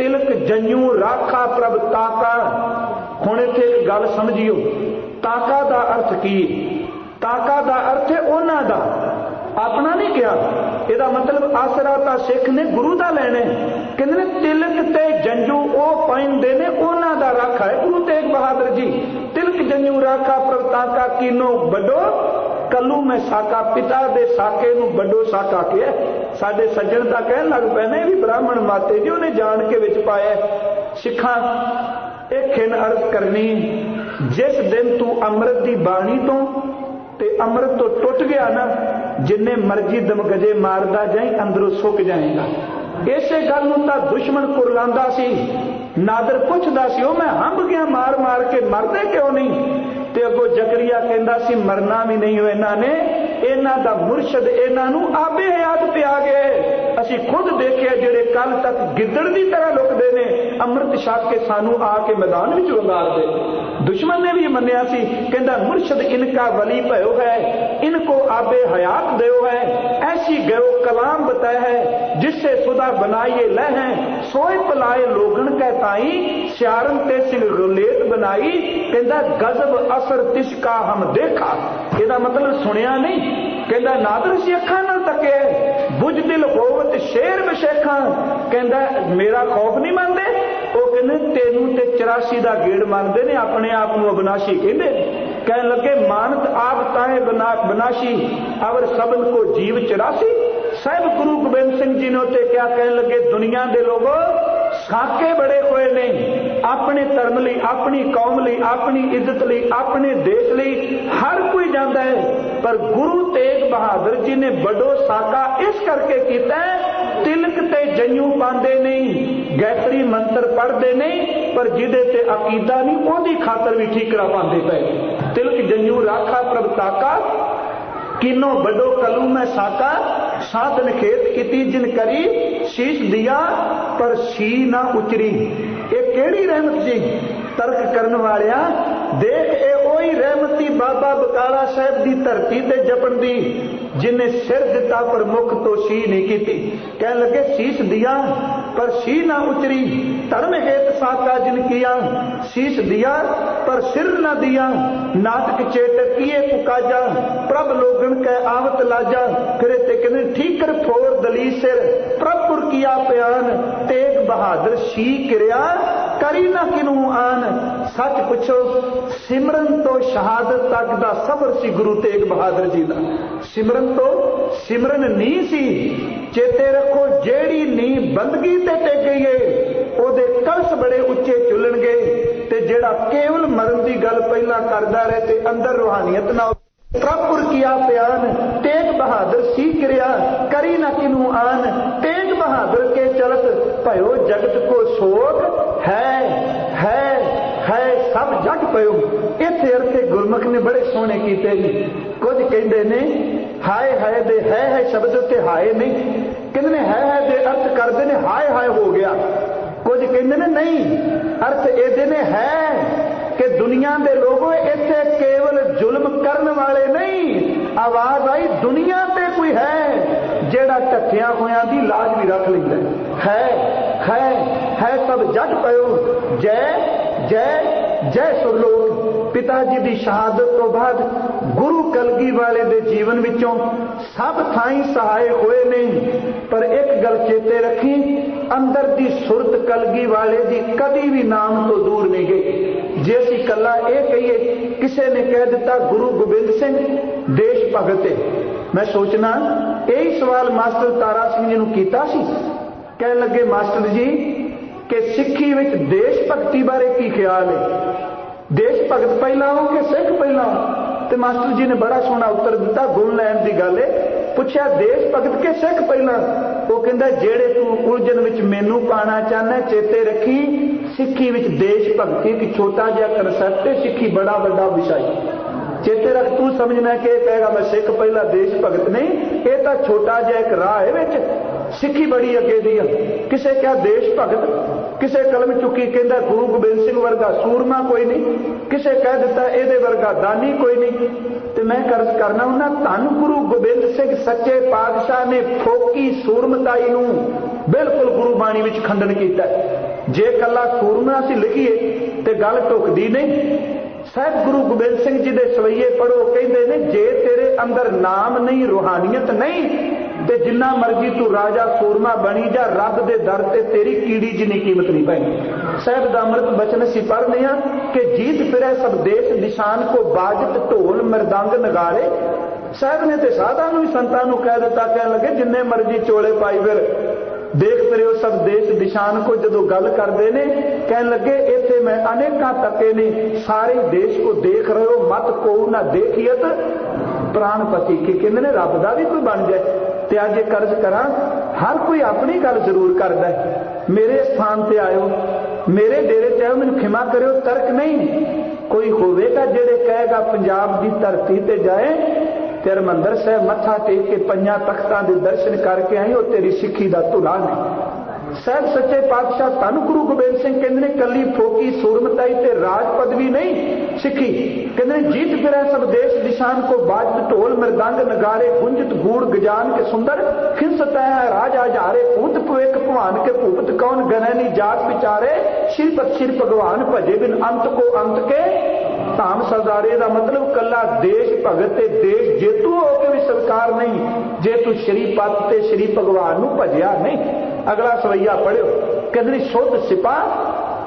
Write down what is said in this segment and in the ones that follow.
ਤਿਲਕ ਜੰਜੂ ਰਾਖਾ ਪ੍ਰਭ ਤਾਕਾ। ਹੁਣ ਇੱਥੇ ਇੱਕ ਗੱਲ ਸਮਝਿਓ। ਤਾਕਾ ਦਾ ਅਰਥ ਕੀ? ਤਾਕਾ ਦਾ ਅਰਥ ਹੈ ਉਹਨਾਂ ਦਾ। ਆਪਣਾ ਨਹੀਂ ਕਿਹਾ। ਇਹਦਾ ਮਤਲਬ ਆਸਰਾ ਤਾਂ ਸਿੱਖ ਨੇ ਗੁਰੂ ਦਾ ਲੈਣਾ ਕਹਿੰਦੇ ਨੇ ਤਿਲਕ ਤੇ ਜੰਜੂ ਉਹ ਪੈਂਦੇ ਨੇ, ਉਹਨਾਂ ਦਾ ਰਾਖਾ ਹੈ। ਗੁਰੂ ਤੇਗ ਬਹਾਦਰ ਜੀ, ਤਿਲਕ ਜੰਜੂ ਰਾਖਾ ਪ੍ਰਭ ਤਾਕਾ ਕੀਨੋ ਵੱਡੋ ਕੱਲੂ ਮੈਂ ਸਾਕਾ, ਪਿਤਾ ਦੇ ਸਾਕੇ ਨੂੰ ਵੱਡੋ ਸਾਕਾ ਕਿਹਾ। ਸਾਡੇ ਸੱਜਣ ਤਾਂ ਕਹਿਣ ਲੱਗ ਪਏ ਨੇ ਵੀ ਬ੍ਰਾਹਮਣ ਮਾਤੇ ਜੀ, ਉਹਨੇ ਜਾਣ ਕੇ ਵਿੱਚ ਪਾਇਆ। ਸਿੱਖਾਂ, ਇਹ ਖਿੰਨ ਅਰਥ ਕਰਨੀ, ਜਿਸ ਦਿਨ ਤੂੰ ਅੰਮ੍ਰਿਤ ਦੀ ਬਾਣੀ ਤੋਂ ਤੇ ਅੰਮ੍ਰਿਤ ਤੋਂ ਟੁੱਟ ਗਿਆ ਨਾ, ਜਿੰਨੇ ਮਰਜ਼ੀ ਦਮਗਜੇ ਮਾਰਦਾ ਜਾਈ, ਅੰਦਰੋਂ ਸੁੱਕ ਜਾਏਗਾ। ਇਸੇ ਗੱਲ ਨੂੰ ਤਾਂ ਦੁਸ਼ਮਣ ਕੁਰਲਾਉਂਦਾ ਸੀ। ਨਾਦਰ ਪੁੱਛਦਾ ਸੀ, ਉਹ ਮੈਂ ਹੰਬ ਗਿਆ ਮਾਰ ਮਾਰ ਕੇ ਮਰਦੇ ਕਿਉਂ ਨਹੀਂ? ਤੇ ਅੱਗੋਂ ਜ਼ਕਰੀਆ ਕਹਿੰਦਾ ਸੀ, ਮਰਨਾ ਵੀ ਨਹੀਂ ਹੋ ਇਹਨਾਂ ਨੇ। ਇਹਨਾਂ ਦਾ ਮੁਰਸ਼ਦ ਇਹਨਾਂ ਨੂੰ ਆਬੇ ਹਯਾਤ ਪਿਆ ਗਏ। ਅਸੀਂ ਖੁਦ ਦੇਖਿਆ ਜਿਹੜੇ ਕੱਲ ਤੱਕ ਗਿੱਦੜ ਦੀ ਤਰ੍ਹਾਂ ਲੁਕਦੇ امرت چھپ کے سانو آ کے میدان میں لگا دے۔ دشمن نے بھی منیا سی کہ مرشد ان کا ولی پیو ہے ان کو آبے حیات دیو ہے۔ ایسی گیو کلام بت ہے، جس سے سدا بنائیے لے ہیں۔ سوئے پلائے پلاگن تائی سیارن تے سنگ رولیت کہ گزب اثر تشکا ہم دیکھا۔ یہ مطلب سنیا نہیں۔ کہ نادر سی اکھان تکے۔ بج دل ہوت شیر بشے میرا خوف نہیں مانتے ਉਹ ਕਹਿੰਦੇ ਤੈਨੂੰ ਤੇ 84 ਦਾ ਗੇੜ ਮੰਨਦੇ ਨੇ, ਆਪਣੇ ਆਪ ਨੂੰ ਅਬਨਾਸ਼ੀ ਕਹਿੰਦੇ ਕਹਿਣ ਲੱਗੇ, ਮਾਨਤ ਆਪ ਤਾਏ ਬਨਾਸ਼ੀ, ਅਵਰ ਸਬਨ ਕੋ ਜੀਵ 84 ਸਹਿਬ ਗੁਰੂ ਗੋਬਿੰਦ ਸਿੰਘ ਜੀ ਨੇ ਉੱਤੇ ਕਿਆ ਕਹਿਣ ਲੱਗੇ, ਦੁਨੀਆ ਦੇ ਲੋਗੋ ਸਾਕੇ ਬੜੇ ਹੋਏ ਨੇ। ਆਪਣੇ ਧਰਮ ਲਈ, ਆਪਣੀ ਕੌਮ ਲਈ, ਆਪਣੀ ਇੱਜ਼ਤ ਲਈ, ਆਪਣੇ ਦੇਸ਼ ਲਈ ਹਰ ਕੋਈ ਜਾਂਦਾ ਹੈ। ਪਰ ਗੁਰੂ ਤੇਗ ਬਹਾਦਰ ਜੀ ਨੇ ਵੱਡੋ ਸਾਕਾ ਇਸ ਕਰਕੇ ਕੀਤਾ ਤਿਲਕ ਪਾਉਂਦੇ ਨਹੀਂ ਗੈਤਰੀ ਮੰਤਰ ਪੜ੍ਹਦੇ ਨਹੀਂ, ਪਰ ਜਿਹਦੇ ਤੇ ਅਕੀਦਾ ਨਹੀਂ, ਉਹਦੀ ਖਾਤਰ ਵੀ ਠੀਕਰਾ ਪਾਉਂਦੇ ਪਏ। ਤਿਲਕ ਜੰਯੂ ਰਾਖਾ ਪ੍ਰਭ ਤਾਕਾ ਕਿਨੋ ਵੱਡੋ ਕਲੂ ਮੈਂ ਸਾਕਾ, ਸਾਧਨ ਖੇਤ ਕੀਤੀ ਜਿਨ ਕਰੀ, ਸ਼ੀਸ਼ ਦਿਆ ਪਰ ਸ਼ੀ ਨਾ ਉਚਰੀ। ਇਹ ਕਿਹੜੀ ਰਹਿਮਤ ਜੀ? ਤਰਕ ਕਰਨ ਵਾਲਿਆ, ਦੇਖ ਇਹ ਉਹੀ ਰਹਿਮਤੀ ਬਾਬਾ ਬਕਾਲਾ ਸਾਹਿਬ ਦੀ ਧਰਤੀ ਤੇ ਜਪਣ ਦੀ। ਜਿਨੇ ਸਿਰ ਦਿੱਤਾ ਪਰ ਮੁਖ ਤੋਂ ਸ਼ੀ ਨਹੀਂ ਕੀਤੀ ਕਹਿਣ ਲੱਗੇ ਸੀਸ ਦਿਆ ਪਰ ਸ਼ੀ ਨਾ ਉਚਰੀ ਧਰਮ ਹੇਤ ਸਾਕਾ ਜਿਨ ਕੀਆ ਸੀਸ ਦਿਆ ਪਰ ਸਿਰ ਨਾ ਦਿਆ ਨਾਟਕ ਚੇਟ ਕੀਏ ਪੁਕਾਜਾ ਪ੍ਰਭ ਲੋਗਨ ਕੈ ਆਵਤ ਲਾਜਾ ਫਿਰ ਤੇ ਕਹਿੰਦੇ ਠੀਕਰ ਫੋਰ ਦਲੀ ਸਿਰ ਪ੍ਰਭੁਰ ਕੀਆ ਪਿਆਨ ਤੇਗ ਬਹਾਦਰ ਸ਼ੀ ਕਿਰਿਆ ਕਰੀ ਨਾ ਕਿਨੂੰ ਆਨ ਸੱਚ ਪੁੱਛੋ ਸਿਮਰਨ ਤੋਂ ਸ਼ਹਾਦਤ ਤੱਕ ਦਾ ਸਬਰ ਸੀ ਗੁਰੂ ਤੇਗ ਬਹਾਦਰ ਜੀ ਦਾ। ਸਿਮਰਨ ਤੋਂ ਸਿਮਰਨ ਨਹੀਂ ਸੀ। ਚੇਤੇ ਰੱਖੋ, ਜਿਹੜੀ ਨੀ ਬੰਦਗੀ ਤੇ ਟਿਕ ਏ, ਉਹਦੇ ਕਲਸ ਬੜੇ ਉੱਚੇ ਚੁੱਲਣਗੇ ਤੇ ਜਿਹੜਾ ਕੇਵਲ ਮਰਨ ਦੀ ਗੱਲ ਪਹਿਲਾਂ ਕਰਦਾ ਰਹੇ ਤੇ ਅੰਦਰ ਰੂਹਾਨੀਅਤ ਨਾ ਪ੍ਰਭੁਰ ਕੀਆ ਪਿਆਨ, ਤੇਗ ਬਹਾਦਰ ਸੀ ਕਿਰਿਆ, ਕਰੀ ਨਾ ਕਿਨੂੰ ਆਨ। ਤੇਗ ਬਹਾਦਰ ਕੇ ਚਲਤ, ਭਇਓ ਜਗਤ ਕੋ ਸੋਗ ਹੈ ਜੱਟ ਜਗ ਪਇਓ ਇੱਥੇ ਅਰਥੇ ਗੁਰਮੁਖ ਨੇ ਬੜੇ ਸੋਹਣੇ ਕੀਤੇ ਨੇ ਕੁਝ ਕਹਿੰਦੇ ਨੇ, ਹਾਏ ਹਾਏ ਦੇ ਹੈ ਹੈ ਸ਼ਬਦ ਉੱਤੇ ਹਾਏ ਨਹੀਂ। ਕਹਿੰਦੇ ਨੇ ਹੈ ਹੈ ਦੇ ਅਰਥ ਕਰਦੇ ਨੇ, ਹਾਏ ਹਾਏ ਹੋ ਗਿਆ। ਕੁਝ ਕਹਿੰਦੇ ਨੇ, ਨਹੀਂ। ਅਰਥ ਇਹਦੇ ਨੇ ਹੈ ਕਿ ਦੁਨੀਆ ਦੇ ਲੋਗੋ ਇੱਥੇ ਕੇਵਲ ਜ਼ੁਲਮ ਕਰਨ ਵਾਲੇ ਨਹੀਂ। ਆਵਾਜ਼ ਆਈ, ਦੁਨੀਆ ਤੇ ਕੋਈ ਹੈ ਜਿਹੜਾ ਟੱਕਿਆਂ ਹੋਇਆਂ ਦੀ ਲਾਜ ਵੀ ਰੱਖ ਲੈਂਦਾ ਹੈ ਹੈ ਹੈ ਸਭ ਜੱਟ ਪਇਓ। ਜੈ ਜੈ ਜੈ ਸੁਰਲੋਕ ਪਿਤਾ ਜੀ ਦੀ ਸ਼ਹਾਦਤ ਤੋਂ ਬਾਅਦ ਗੁਰੂ ਕਲਗੀ ਵਾਲੇ ਦੇ ਜੀਵਨ ਵਿੱਚੋਂ ਸਭ ਥਾਈਂ ਸਹਾਏ ਹੋਏ ਨੇ ਪਰ ਇੱਕ ਗੱਲ ਚੇਤੇ ਰੱਖੀ ਅੰਦਰ ਦੀ ਸੁਰਤ ਕਲਗੀ ਵਾਲੇ ਦੀ ਕਦੀ ਵੀ ਨਾਮ ਤੋਂ ਦੂਰ ਨਹੀਂ ਗਈ ਜੇ ਅਸੀਂ ਕੱਲਾ ਇਹ ਕਹੀਏ ਕਿਸੇ ਨੇ ਕਹਿ ਦਿੱਤਾ ਗੁਰੂ ਗੋਬਿੰਦ ਸਿੰਘ ਦੇਸ਼ ਭਗਤ ਹੈ ਮੈਂ ਸੋਚਣਾ ਇਹ ਸਵਾਲ ਮਾਸਟਰ ਤਾਰਾ ਸਿੰਘ ਜੀ ਨੂੰ ਕੀਤਾ ਸੀ ਕਹਿਣ ਲੱਗੇ ਮਾਸਟਰ ਜੀ ਕਿ ਸਿੱਖੀ ਵਿੱਚ ਦੇਸ਼ ਭਗਤੀ ਬਾਰੇ ਕੀ ਖਿਆਲ ਹੈ ਦੇਸ਼ ਭਗਤ ਪਹਿਲਾਂ ਹੋ ਕਿ ਸਿੱਖ ਪਹਿਲਾਂ ਤੇ ਮਾਸਟਰ ਜੀ ਨੇ ਬੜਾ ਸੋਹਣਾ ਉੱਤਰ ਦਿੱਤਾ, ਗੁਣ ਲੈਣ ਦੀ ਗੱਲ ਹੈ ਪੁੱਛਿਆ, ਦੇਸ਼ ਭਗਤ ਕੇ ਸਿੱਖ ਪਹਿਲਾਂ? ਉਹ ਕਹਿੰਦਾ, ਜਿਹੜੇ ਤੂੰ ਉਲਝਣ ਵਿੱਚ ਮੈਨੂੰ ਪਾਣਾ ਚਾਹਨਾ ਚੇਤੇ ਰੱਖੀ। ਸਿੱਖੀ ਵਿੱਚ ਦੇਸ਼ ਭਗਤੀ, ਇੱਕ ਛੋਟਾ ਜਿਹਾ ਕਨਸੈਪਟ ਹੈ, ਸਿੱਖੀ ਬੜਾ ਵੱਡਾ ਵਿਸ਼ਾ ਹੈ। ਚੇਤੇ ਰੱਖ, ਤੂੰ ਸਮਝਣਾ ਕਿ ਇਹ ਕਹੇਗਾ, ਮੈਂ ਸਿੱਖ ਪਹਿਲਾਂ, ਦੇਸ਼ ਭਗਤ ਨਹੀਂ। ਇਹ ਤਾਂ ਛੋਟਾ ਜਿਹਾ ਇੱਕ ਰਾਹ ਹੈ ਵਿੱਚ। ਸਿੱਖੀ ਬੜੀ ਅੱਗੇ ਦੀ ਆ। ਕਿਸੇ ਕਿਹਾ, ਦੇਸ਼ ਭਗਤ ਕਿਸੇ ਕਲਮ ਚੁੱਕੀ ਕਹਿੰਦਾ ਗੁਰੂ ਗੋਬਿੰਦ ਸਿੰਘ ਵਰਗਾ ਸੂਰਮਾ ਕੋਈ ਨਹੀਂ, ਕਿਸੇ ਕਹਿ ਦਿੱਤਾ ਇਹਦੇ ਵਰਗਾ ਦਾਨੀ ਕੋਈ ਨਹੀਂ। ਤੇ ਮੈਂ ਕਰਜ਼ ਕਰਨਾ ਉਹਨਾਂ ਧੰਨ ਗੁਰੂ ਗੋਬਿੰਦ ਸਿੰਘ ਸੱਚੇ ਪਾਤਸ਼ਾਹ ਨੇ ਫੋਕੀ ਸੂਰਮਤਾਈ ਨੂੰ ਬਿਲਕੁਲ ਗੁਰੂ ਬਾਣੀ ਵਿੱਚ ਖੰਡਨ ਕੀਤਾ। ਜੇ ਕੱਲਾ ਸੂਰਮਾ ਅਸੀਂ ਲਿਖੀਏ ਤੇ ਗੱਲ ਟੁਕਦੀ ਨਹੀਂ। ਸਾਹਿਬ ਗੁਰੂ ਗੋਬਿੰਦ ਸਿੰਘ ਜੀ ਦੇ ਸਵਈਏ ਪੜੋ ਕਹਿੰਦੇ ਨੇ, ਜੇ ਤੇਰੇ ਅੰਦਰ ਨਾਮ ਨਹੀਂ, ਰੂਹਾਨੀਅਤ ਨਹੀਂ ਤੇ ਜਿੰਨਾ ਮਰਜ਼ੀ ਤੂੰ ਰਾਜਾ ਸੂਰਮਾ ਬਣੀ ਜਾ ਰੱਬ ਦੇ ਦਰ ਤੇ ਤੇਰੀ ਕੀੜੀ ਜਿੰਨੀ ਕੀਮਤ ਨਹੀਂ ਪੈਣੀ ਸਾਹਿਬ ਦਾ ਅੰਮ੍ਰਿਤ ਬਚਨ ਅਸੀਂ ਪੜ੍ਹਦੇ ਆ ਕਿ ਜੀਤ ਫਿਰੈ ਸਭ ਦੇਸ਼, ਨਿਸ਼ਾਨ ਕੋ ਬਾਜਤ, ਢੋਲ ਮਰਦੰਗ ਨਗਾਰੇ ਸਾਹਿਬ ਨੇ ਤੇ ਸਾਧਾਂ ਨੂੰ ਵੀ ਸੰਤਾਂ ਨੂੰ ਕਹਿ ਦਿੱਤਾ, ਕਹਿਣ ਲੱਗੇ, ਜਿੰਨੇ ਮਰਜ਼ੀ ਚੋਲੇ ਪਾਈ ਫਿਰ। ਦੇਖ ਫਿਰਿਓ ਸਭ ਦੇਸ਼, ਨਿਸ਼ਾਨ ਕੋ ਜਦੋਂ ਗੱਲ ਕਰਦੇ ਨੇ, ਕਹਿਣ ਲੱਗੇ, ਇੱਥੇ ਮੈਂ ਅਨੇਕਾਂ ਤੱਕੇ ਨੇ, ਸਾਰੇ ਦੇਸ਼ ਕੋ ਦੇਖ ਰਹੇ ਹੋ, ਮਤ ਕੋ ਨਾ ਦੇਖੀਅਤ। ਪ੍ਰਾਣਪਤੀ ਕਿ ਕਹਿੰਦੇ ਨੇ, ਰੱਬ ਦਾ ਵੀ ਕੋਈ ਬਣ ਜਾਏ। ਤੇ ਅੱਜ ਇਹ ਕਰਜ਼ ਕਰਾਂ, ਹਰ ਕੋਈ ਆਪਣੀ ਗੱਲ ਜ਼ਰੂਰ ਕਰਦਾ ਹੈ। ਮੇਰੇ ਸਥਾਨ ਤੇ ਆਇਓ, ਮੇਰੇ ਡੇਰੇ ਤੇ ਆਇਓ, ਮੈਨੂੰ ਖਿਮਾ ਕਰਿਓ, ਤਰਕ ਨਹੀਂ। ਕੋਈ ਹੋਵੇਗਾ ਜਿਹੜੇ ਕਹੇਗਾ ਪੰਜਾਬ ਦੀ ਧਰਤੀ ਤੇ ਜਾਏ ਤੇ ਹਰਮੰਦਰ ਸਾਹਿਬ ਮੱਥਾ ਟੇਕ ਕੇ ਪੰਜਾਂ ਤਖਤਾਂ ਦੇ ਦਰਸ਼ਨ ਕਰਕੇ ਆਈ, ਉਹ ਤੇਰੀ ਸਿੱਖੀ ਦਾ ਧੁਲਾ ਨਹੀਂ। ਸਾਹਿਬ ਸੱਚੇ ਪਾਤਸ਼ਾਹ ਤਨ ਗੁਰੂ ਗੋਬਿੰਦ ਸਿੰਘ ਕਹਿੰਦੇ ਨੇ, ਕੱਲੀ ਫੋਕੀ, ਸੂਰਮਤਾਈ ਤੇ ਰਾਜ ਪਦਵੀ ਨਹੀਂ ਸਿੱਖੀ। ਕਹਿੰਦੇ ਨੇ, ਜੀਤ ਫਿਰੈ ਸਭ ਦੇਸ਼ ਨਿਸ਼ਾਨ ਕੋ ਬਾਜਤ ਢੋਲ ਮਰਦੰਗ ਨਗਾਰੇ ਗੁੰਜਤ ਗੂੜ ਗਜਾਨ ਕੇ ਸੁੰਦਰ। ਖਿੰਸਤਾ ਹੈ ਰਾਜ ਆਜਾਰੇ ਭੂਤ ਭਵੇਕ ਭਵਾਨ ਕੇ ਭੂਪਤ ਕੌਣ ਗਨੈ ਜਾਤ ਵਿਚਾਰੇ। ਸ਼ਿਰਪਤ ਸ਼ਿਰ ਭਗਵਾਨ ਭਜੇ ਬਿਨ ਅੰਤ ਕੋ ਅੰਤ ਕੇ। ਧਾਮ ਸਰਦਾਰੇ ਦਾ ਮਤਲਬ ਕੱਲਾ ਦੇਸ਼ ਭਗਤ ਤੇ ਦੇਸ਼ ਜੇਤੂ ਹੋ ਕੇ ਵੀ ਸਰਕਾਰ ਨਹੀਂ। ਜੇ ਤੂੰ ਸ਼੍ਰੀ ਪਤ ਤੇ ਸ਼੍ਰੀ ਭਗਵਾਨ ਨੂੰ ਭਜਿਆ ਨਹੀਂ। ਅਗਲਾ ਸਵਈਆ ਪੜਿਓ। ਕਹਿੰਦੇ ਨੇ, ਸ਼ੁੱਧ ਸਿਪਾ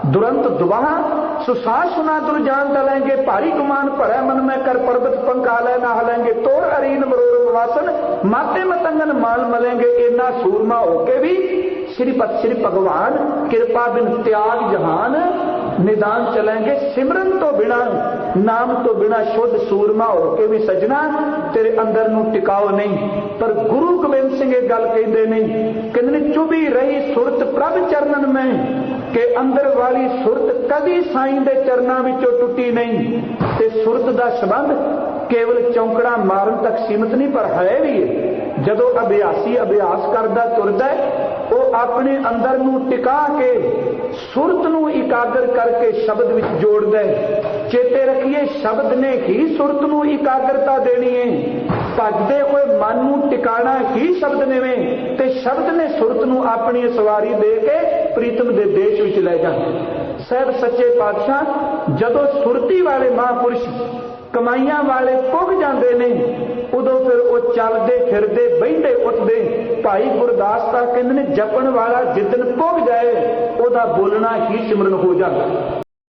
ਦੁਰੰਤ ਦੁਬਾਹ सुसास सुना दुर्जान डलेंगे भारी गुमान भरे मन में कर पर्वत पंकाले नहलेंगे तोड़ अरीन मरोर वासन माते मतंगन माल मलेंगे इना सूरमा होके भी श्री पत श्री भगवान कृपा बिन त्याग जहान निदान चलेंगे सिमरन तो बिना ਨਾਮ ਤੋਂ ਬਿਨਾ ਸ਼ੁੱਧ ਸੂਰਮਾ ਹੋ ਕੇ ਵੀ ਸਜਣਾ ਤੇਰੇ ਅੰਦਰ ਨੂੰ ਟਿਕਾਓ ਨਹੀਂ ਪਰ ਗੁਰੂ ਗੋਬਿੰਦ ਸਿੰਘ ਇਹ ਗੱਲ ਕਹਿੰਦੇ ਨਹੀਂ ਕਹਿੰਦੇ ਨੇ ਚੁਭੀ ਰਹੀ ਸੁਰਤ ਪ੍ਰਭ ਚਰਨਨ ਮੈਂ ਕਿ ਅੰਦਰ ਵਾਲੀ ਸੁਰਤ ਕਦੀ ਸਾਈਂ ਦੇ ਚਰਨਾਂ ਵਿੱਚੋਂ ਟੁੱਟੀ ਨਹੀਂ। ਤੇ ਸੁਰਤ ਦਾ ਸੰਬੰਧ ਕੇਵਲ ਚੌਂਕੜਾ ਮਾਰਨ ਤੱਕ ਸੀਮਤ ਨਹੀਂ, ਪਰ ਹੈ ਵੀ ਜਦੋਂ ਅਭਿਆਸੀ ਅਭਿਆਸ ਕਰਦਾ, ਤੁਰਦਾ ਉਹ ਆਪਣੇ ਅੰਦਰ ਨੂੰ ਟਿਕਾ ਕੇ ਸੁਰਤ ਨੂੰ ਇਕਾਗਰ ਕਰਕੇ ਸ਼ਬਦ ਵਿੱਚ ਜੋੜਦਾ ਚੇਤੇ ਰੱਖੀਏ, ਸ਼ਬਦ ਨੇ ਹੀ ਸੁਰਤ ਨੂੰ ਇਕਾਗਰਤਾ ਦੇਣੀ ਹੈ। ਭੱਜਦੇ ਹੋਏ ਮਨ ਨੂੰ ਟਿਕਾਣਾ ਹੀ ਸ਼ਬਦ ਨੇਵੇਂ ਤੇ ਸ਼ਬਦ ਨੇ ਸੁਰਤ ਨੂੰ ਆਪਣੀ ਸਵਾਰੀ ਦੇ ਕੇ ਪ੍ਰੀਤਮ ਦੇ ਦੇਸ਼ ਵਿੱਚ ਲੈ ਜਾਂਦੇ ਸਹਿਬ ਸੱਚੇ ਪਾਤਸ਼ਾਹ, ਜਦੋਂ ਸੁਰਤੀ ਵਾਲੇ ਮਹਾਪੁਰਸ਼ ਕਮਾਈਆਂ ਵਾਲੇ ਪੁੱਗ ਜਾਂਦੇ ਨੇ, ਉਦੋਂ ਫਿਰ ਉਹ ਚੱਲਦੇ ਫਿਰਦੇ ਬੈਠਦੇ ਉੱਠਦੇ, ਭਾਈ ਗੁਰਦਾਸ ਤਾਂ ਕਹਿੰਦੇ ਨੇ, ਜਪਣ ਵਾਲਾ ਜਿੱਦਨ ਪੁੱਗ ਜਾਏ, ਉਹਦਾ ਬੋਲਣਾ ਹੀ ਸਿਮਰਨ ਹੋ ਜਾਂਦਾ।